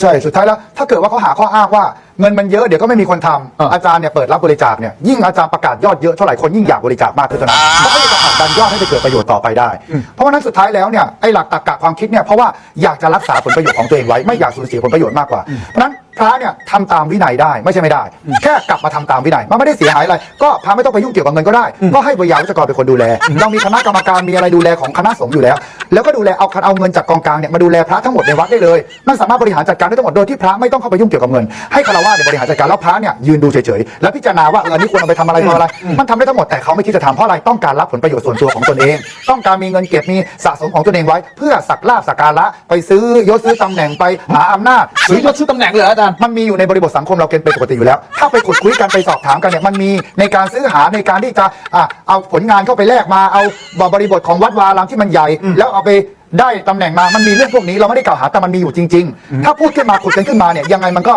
ใช่สุดท้ายแล้วถ้าเกิดว่าเขาหาข้ออ้างว่าเงินมันเยอะเดี๋ยวก็ไม่มีคนทำอ่าอาจารย์เนี่ยเปิดรับบริจาคเนี่ยยิ่งอาจารย์ประกาศยอดเยอะเท่าไหร่คนยิ่งอยากบริจาคมากขึ้นเท่านั้นเพราะเขาจะผลักดันยอดให้ไปเกิดประโยชน์ต่อไปได้ เพราะว่านั้นสุดท้ายแล้วเนี่ยไอ้หลักตรรกะความคิดเนี่ยเพราะว่าอยากจะรักษาผลประโยชน์ของตัวเองไว้ไม่อยากสูญเสียผลประโยชน์มากกว่าเพราะฉะนั้น พระเนี่ยทำตามวินัยได้ไม่ใช่ไม่ได้ แค่กลับมาทำตามวินัยมันไม่ได้เสียหายอะไร ก็พระไม่ต้องไปยุ่งเกี่ยวกับเงินก็ได้ ก็ให้บริยาวิจกรเป็นคนดูแล เรามีคณะกรรมการมีอะไรดูแลของคณะสงฆ์อยู่แล้ว แล้วก็ดูแลเอาเอาเงินจากกองกลางเนี่ยมาดูแลพระทั้งหมดในวัดได้เลย มันสามารถบริหารจัดการได้ทั้งหมดโดยที่พระไม่ต้องเข้าไปยุ่งเกี่ยวกับเงิน ให้คารวะเนี่ยบริหารจัดการแล้วพระเนี่ยยืนดูเฉยๆแล้วพิจารณาว่าเอออันนี้ควรเอาไปทำอะไรทำอะไร มันทำได้ทั้งหมดแต่เขาไม่คิดจะทำเพราะอะไรต้องการรับผลประโยชน์ส่วนตัวของตนเอง ต้องการมีเงินเก็บมีสะสมของตนเองไว้ เพื่อสักลาบสักการะไปซื้อยศซื้อตำแหน่งไปหาอำนาจหรือยศชื่อตำแหน่งเลยเหรออาจารย์มันมีอยู่ในบริบทสังคมเราเป็นปกติอยู่แล้ว ถ้าไปขุดคุยกันไปสอบถามกันเนี่ยมันมีในการซื้อหาในการที่จะอะเอาผลงานเข้าไปแลกมาเอาบริบทของวัดวารามที่มันใหญ่ แล้วเอาไปได้ตำแหน่งมา มันมีเรื่องพวกนี้เราไม่ได้กล่าวหาแต่มันมีอยู่จริง ๆ ถ้าพูดขึ้นมาขุดกันขึ้นมาเนี่ยยังไงมันก็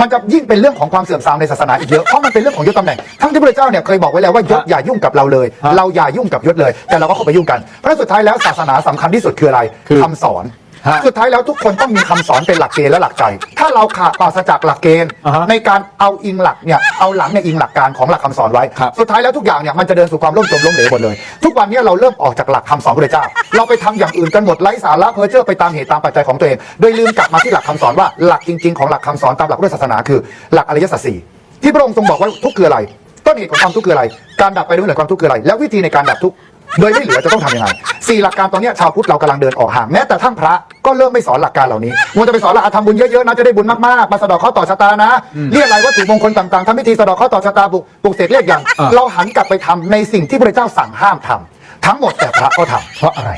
มันจะยิ่งเป็นเรื่องของความเสื่อมทรามในศาสนาอีกเยอะ เพราะมันเป็นเรื่องของยศตำแหน่ง ทั้งที่พระเจ้าเนี่ยเคยบอกไว้แล้วว่ายศฮะอย่ายุ่งกับเราเลยฮะเราอย่ายุ่งกับยศเลย แต่เราก็เข้าไปยุ่งกัน เพราะฉะนั้นสุดท้ายแล้วศาสนาสำคัญที่สุดคืออะไรคือ คำสอนฮะ สุดท้ายแล้วทุกคนต้องมีคำสอนเป็นหลักเกณฑ์และหลักใจ ถ้าเราขาดปราศจากหลักเกณฑ์ อ่าฮะในการเอาอิงหลักเนี่ยเอาหลังเนี่ยอิงหลักการของหลักคำสอนไว้ ครับ สุดท้ายแล้วทุกอย่างเนี่ยมันจะเดินสู่ความล่มจมล้มเหลวหมดเลย ทุกวันเนี้เราเริ่มออกจากหลักคำสอนพระเจ้า เราไปทำอย่างอื่นกันหมดไร้สาระเพ้อเจ้อไปตามเหตุตามปัจจัยของตัวเอง โดยลืมกลับมาที่หลักคำสอนว่าหลักจริง ๆ ของหลักคำสอนตามหลักพุทธศาสนาคือหลักอริยสัจสี่ที่พระองค์ทรงบอกว่าทุกข์คืออะไร ต้นเหตุของความทุกข์คืออะไร การดับไปด้วยเหนือความทุกข์คืออะไร แล้ววิธีในการดับทุกข์ โดยไม่เหลือจะต้องทำยังไงสี่หลักการตอนเนี้ยชาวพุทธเรากำลังเดินออกห่างแม้แต่ทั้งพระก็เริ่มไม่สอนหลักการเหล่านี้มัวจะไปสอนหลักอะทำบุญเยอะๆนะจะได้บุญมากๆมาสะเดอกข้อต่อชะตานะเรียกอะไรวัตถุมงคลต่างๆทำพิธีสะเดอกข้อต่อชะตาปลุกปลุกเสกเรียกอย่างอ่าเราหันกลับไปทำในสิ่งที่พระเจ้าสั่งห้ามทำทั้งหมดแต่พระก็ทำเพราะอะไร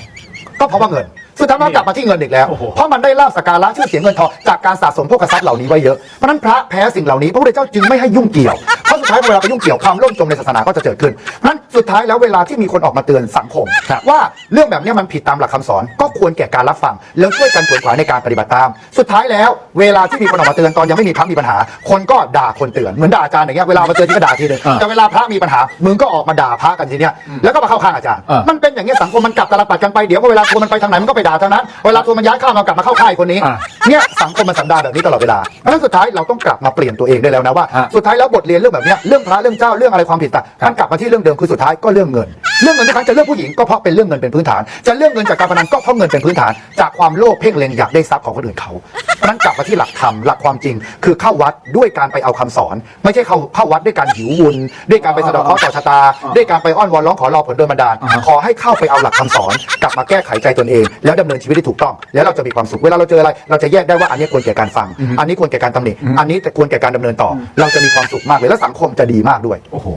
ก็เพราะว่าเงินสุดท้ายมันกลับมาที่เงินอีกแล้วโอ้โหเพราะมันได้ลาบสกการะชื่อเสียงเงินทองจากการสะสมพวกทรัพย์เหล่านี้ไว้เยอะ เพราะฉะนั้นพระแพ้สิ่งเหล่านี้พระพุทธเจ้าจึงไม่ให้ยุ่งเกี่ยว เพราะสุดท้ายเวลาไปยุ่งเกี่ยวความล่มจมในศาสนาก็จะเกิดขึ้นเพราะฉะนั้นสุดท้ายแล้วเวลาที่มีคนออกมาเตือนสังคมครับว่าเรื่องแบบเนี้ยมันผิดตามหลักคำสอน ก็ควรแก่การรับฟัง แล้วช่วยกันขวนขวายในการปฏิบัติตาม สุดท้ายแล้ว เวลาที่มีคนออกมาเตือนตอนยังไม่มีพระมีปัญหา คนก็ด่าคนเตือนเหมือนด่าอาจารย์อย่างเงี้ยเวลามาเตือนที่ก็ด่าทีนึงอ่าแต่เวลาพระมีปัญหามึงก็ออกมาด่าพระกันทีเนี้ยแล้วก็มาเข้าข้างอาจารย์อ่ามัมันเป็นอย่างเงี้ยสังคมมันกลับตลปัดกันไปเดี๋ยวก็เวลาทัวร์มันไปทางไหนมันก็ไปด่าทางนั้นเวลาทัวร์มันย้ายข้ามมากลับมาเข้าค่ายคนนี้อะเนี่ยสังคมมันสันดานแบบนี้ตลอดเวลาเพราะฉะนั้นสุดท้ายเราต้องกลับมาเปลี่ยนตัวเองได้แล้วนะว่าฮะสุดท้ายแล้วบทเรียนเรื่องแบบเนี้ยเรื่องพระเรื่องเจ้าเรื่องอะไรความผิดต่างมันกลับมาที่เรื่องเดิมคือสุดท้ายก็เรื่องเงิน เรื่องเงินทุกครั้งจะเรื่องผู้หญิงก็เพราะเป็นเรื่องเงินเป็นพื้นฐาน จะเรื่องเงินจากการพนันก็เพราะเงินเป็นพื้นฐาน จากความโลภเพ่งเล็งอยากได้ทรัพย์ของคนอื่นเขาเพราะฉะนั้นกลับมาที่หลักธรรมหลักความจริง คือเข้าวัดด้วยการไปเอาคำสอน ไม่ใช่เข้าเข้าวัดด้วยการหิววุนด้วยการไปสะเดอกเคราะห์ต่อชะตา ด้วยการไปอ้อนวอนร้องขอรอผลโดยบันดาลอ่าฮะขอให้เข้าไปเอาหลักคำสอน กลับมาแก้ไขใจตนเอง แล้วดำเนินชีวิตที่ถูกต้อง แล้วเราจะมีความสุขเวลาเราเจออะไร เราจะแยกได้ว่าอันนี้ควรแก่การฟัง อันนี้ควรแก่การตำหนิอันนี้ควรแก่การดำเนินต่อ เราจะมีความสุขมากเลยและสังคมจะดีมากด้วยโอ้โห